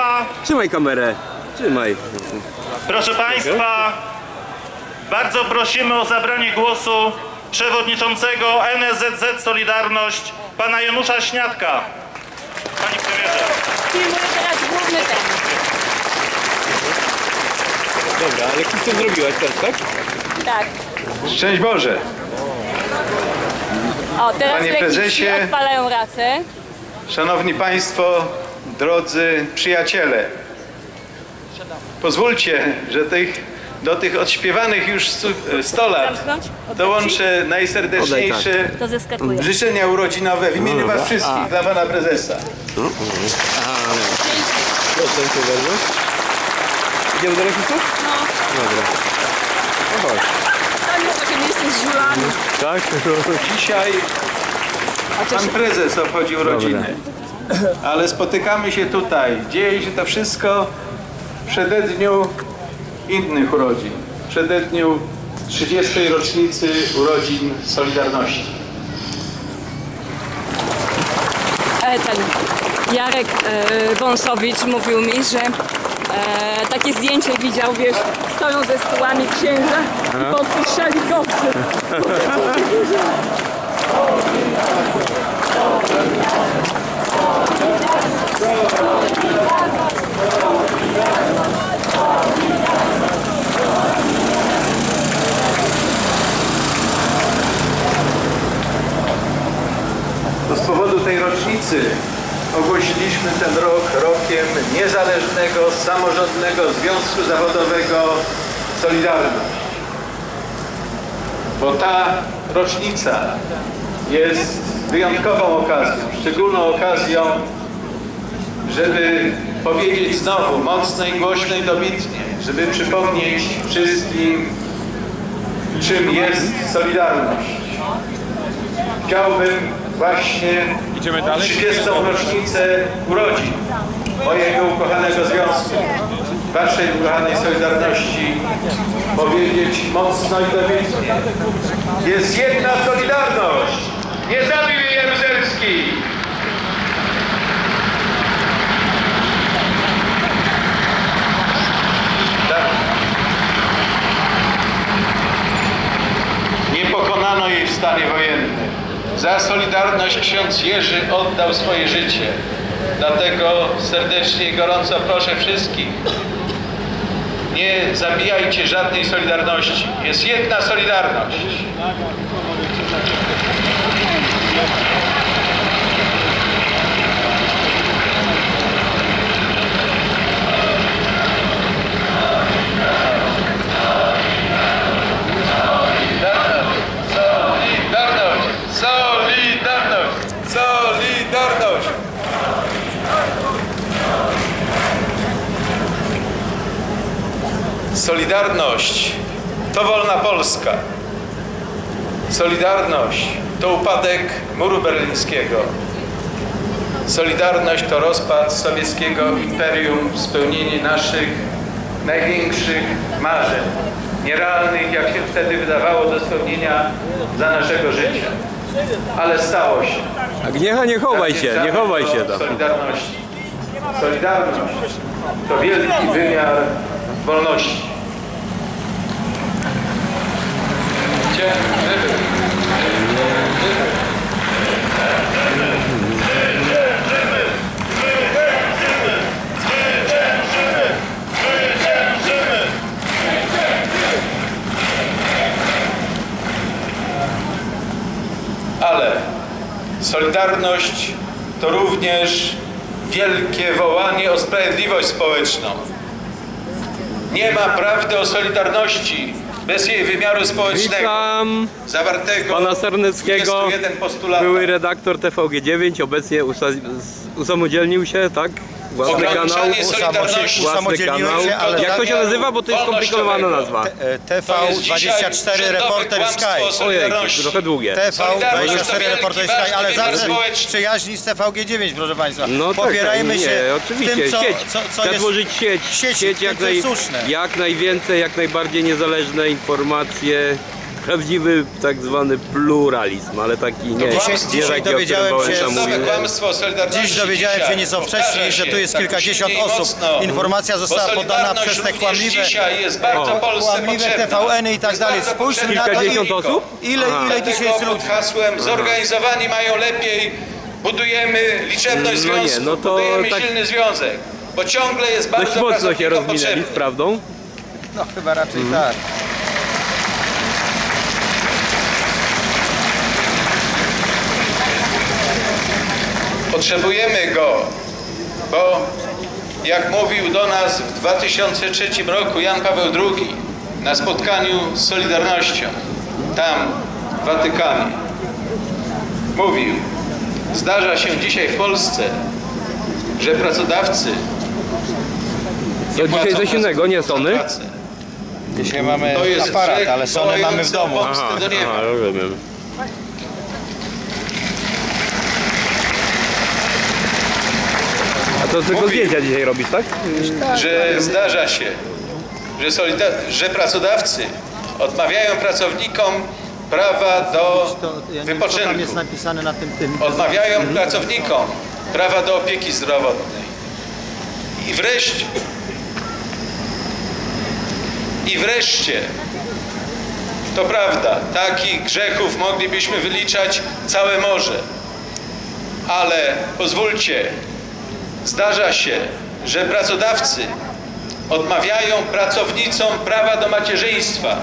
Państwa, Trzymaj kamerę. Trzymaj. proszę Państwa, bardzo prosimy o zabranie głosu przewodniczącego NSZZ Solidarność, pana Janusza Śniadka. Panie premierze. Filmuję teraz główny temat. Dobra, ale co zrobiłaś teraz, tak? Tak. Szczęść Boże! O, teraz Panie prezesie. odpalają racę. Szanowni Państwo, drodzy przyjaciele, pozwólcie, że tych, do tych odśpiewanych już stu- 100 lat Zamknąć? Oddać dołączę najserdeczniejsze zeskakuje. życzenia urodzinowe w imieniu Was wszystkich dla Pana Prezesa. Proszę cię bardzo. Idziemy do rodziców? No, Dobra. No chodź. tam jest takie miejsce z żulami. Tak? Dzisiaj Pan Prezes obchodzi urodziny, ale spotykamy się tutaj. Dzieje się to wszystko w przededniu innych urodzin, w przededniu 30. rocznicy urodzin Solidarności. E, ten Jarek e, Wąsowicz mówił mi, że e, takie zdjęcie widział, wiesz, stoją ze stołami księża i podpuszczali kopcy. To z powodu tej rocznicy ogłosiliśmy ten rok rokiem niezależnego, samorządnego Związku Zawodowego Solidarność. Bo ta rocznica jest wyjątkową okazją, szczególną okazją, żeby powiedzieć znowu mocno i głośno i dobitnie, żeby przypomnieć wszystkim, czym jest Solidarność. Chciałbym właśnie Idziemy dalej? 30. rocznicę urodzin mojego ukochanego związku, waszej ukochanej Solidarności powiedzieć mocno i dobitnie. Jest jedna Solidarność! Nie zabił jej Jaruzelski! Tak. Nie pokonano jej w stanie wojennym. Za Solidarność ksiądz Jerzy oddał swoje życie. Dlatego serdecznie i gorąco proszę wszystkich, nie zabijajcie żadnej Solidarności. Jest jedna Solidarność. Solidarność! To wolna Polska. Solidarność to upadek muru berlińskiego. Solidarność to rozpad sowieckiego imperium, spełnienie naszych największych marzeń, nierealnych, jak się wtedy wydawało, do spełnienia dla naszego życia. Ale stało się. Agniecha, nie chowaj się, nie chowaj się tam. Solidarności. Solidarność to wielki wymiar wolności. Ciężywy. Ale Solidarność to również wielkie wołanie o sprawiedliwość społeczną. Nie ma prawdy o Solidarności bez jej wymiaru społecznego, Witam zawartego pana Sarneckiego, 21 postulatach. były redaktor TVG9, obecnie usamodzielnił się, tak? Własny kanał. Ograniczanie Solidarności. Własny kanał. ale Jak to się nazywa, bo to jest skomplikowana nazwa. E, TV24 Reporter Sky. Ojej, trochę długie. TV24 Reporter Sky, ale zawsze przyjaźni z TVG9, proszę Państwa. No tak, Popierajmy nie, się oczywiście, w tym, co, sieć. co, co Chcę jest... tworzyć sieć, sieć, sieć tym, co jest słuszne. jak najwięcej, jak najbardziej niezależne informacje prawdziwy tak zwany pluralizm, ale taki nie, Dzisiaj- nie dowiedziałem się- kłamstwo Dziś dowiedziałem się nieco wcześniej, że tu jest tak kilkadziesiąt osób. mocno, Informacja została podana przez te kłamliwe, kłamliwe. TVN-y i tak dalej. Spójrzmy na to, Kilkadziesiąt tylko. osób? ile, ile dzisiaj jest ludzi. pod hasłem zorganizowani mają lepiej, budujemy liczebność No nie, związku, no to budujemy tak- silny związek, bo ciągle jest Dość bardzo mocno się rozminęli z prawdą. No chyba raczej tak. Potrzebujemy go, bo jak mówił do nas w 2003 roku Jan Paweł II na spotkaniu z Solidarnością, tam w Watykanie, mówił, zdarza się dzisiaj w Polsce, że pracodawcy To dzisiaj coś innego, nie Sony? Dzisiaj mamy To jest aparat, ale Sony mamy w domu. Aha, aha, rozumiem. To tylko Mówi- zdjęcia dzisiaj robisz, tak? że zdarza się, że, że pracodawcy odmawiają pracownikom prawa do To, ja wypoczynku, jest napisane na tym tym. odmawiają pracownikom prawa do opieki zdrowotnej. I wreszcie, i wreszcie, to prawda, takich grzechów moglibyśmy wyliczać całe morze, ale pozwólcie, zdarza się, że pracodawcy odmawiają pracownicom prawa do macierzyństwa.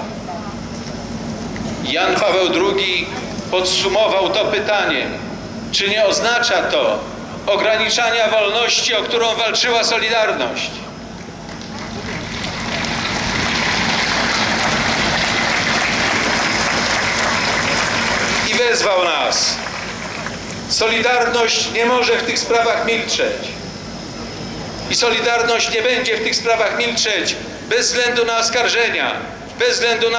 Jan Paweł II podsumował to pytaniem, czy nie oznacza to ograniczania wolności, o którą walczyła Solidarność. I wezwał nas. Solidarność nie może w tych sprawach milczeć. I Solidarność nie będzie w tych sprawach milczeć bez względu na oskarżenia, bez względu na